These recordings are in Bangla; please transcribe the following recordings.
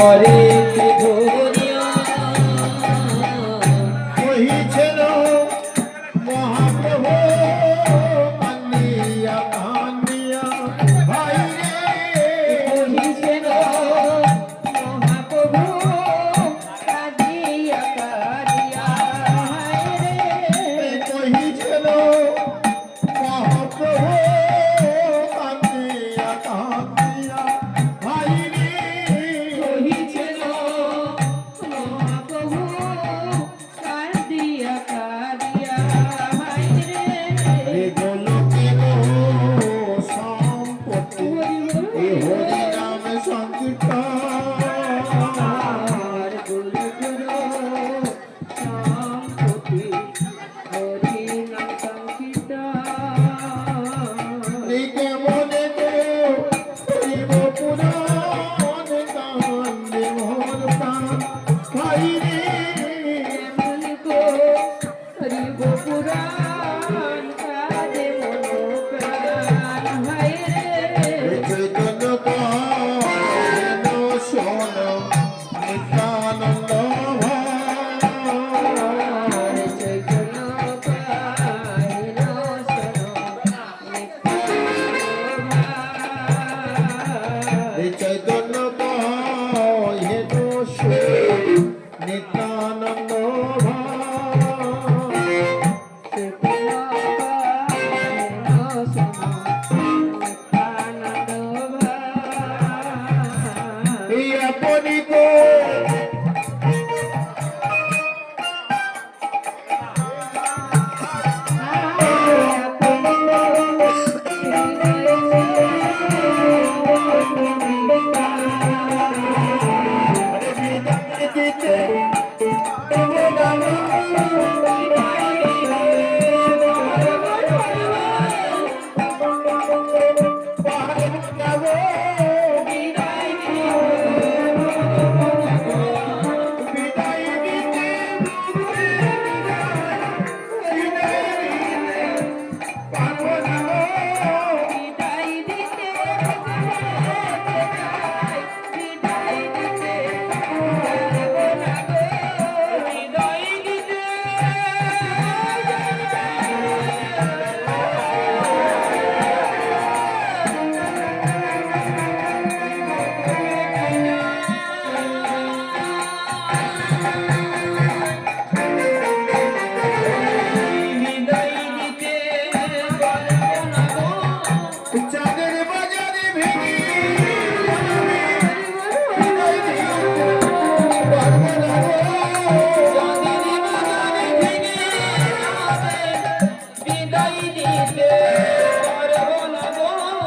করে কি ਇਹ ਹੋਰੀ ਨਾਮ ਸੰਕਟਾ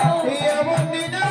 Yeah, I'm not.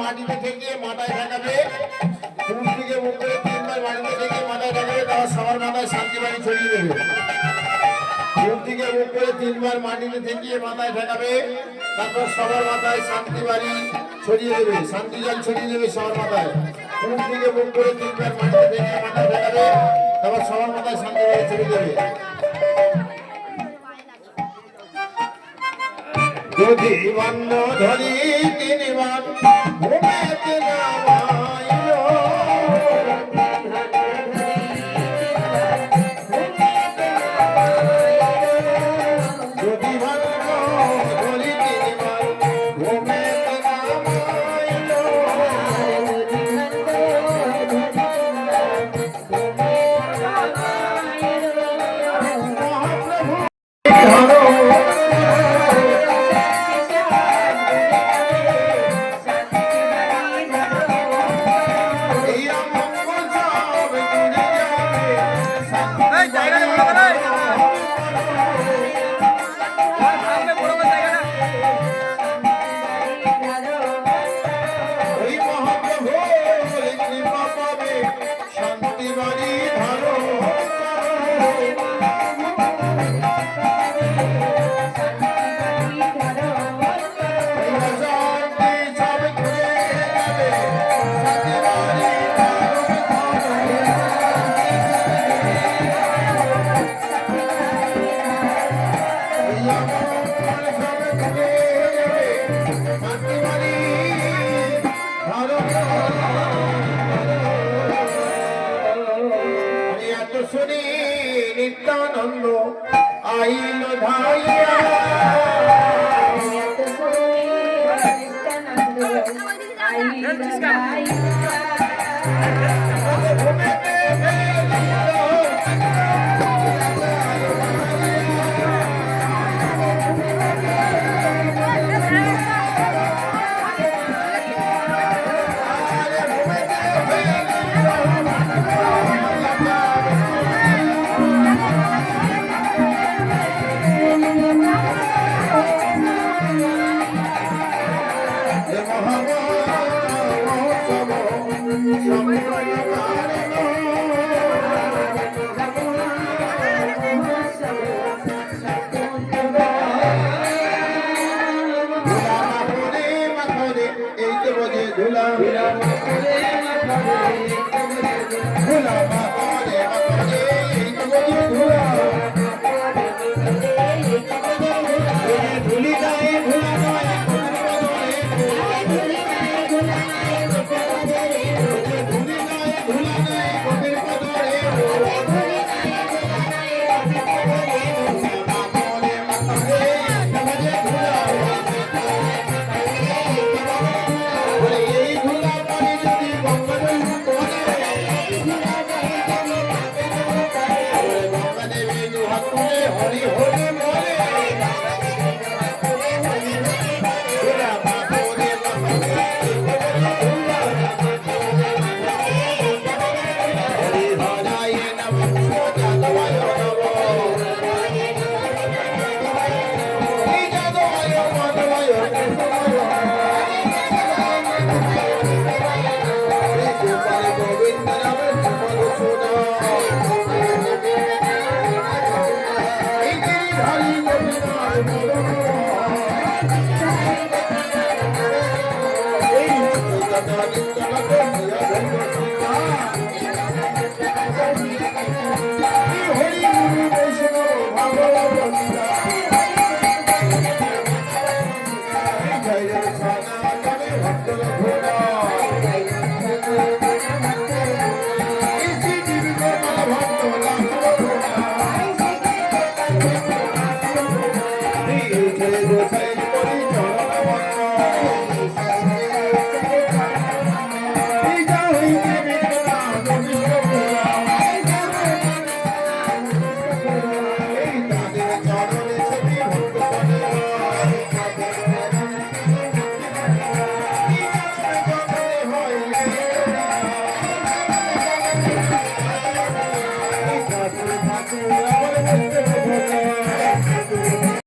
মাটিতে থেকে মাথায় ঠেকাবে। দুদিকে মুখ করে তিনবার মাটিতে থেকে মাথায় ঠেকাবে তারা সবার মাথায় শান্তি বাড়ি ছড়িয়ে দেবে। মূর্তিকে মুখ তিনবার মাটিতে ঠেকিয়ে মাথায় ঠেকাবে, তারপর সবার মাথায় শান্তি বাড়ি ছড়িয়ে দেবে, শান্তি জল ছড়িয়ে দেবে সবার মাথায়। মূর্তিকে মুখ করে তিনবার মাটিতে ঠেকিয়ে মাথায় ঠেকাবে, তারপর সবার মাথায় শান্তি বাড়ি ছড়িয়ে দেবে। যদি বন্য ধরি তিনবার আনন্দ আইল ধাইয়া আইল Dahiya Gula, Gula, Gula, Gula, Gula, Gracias.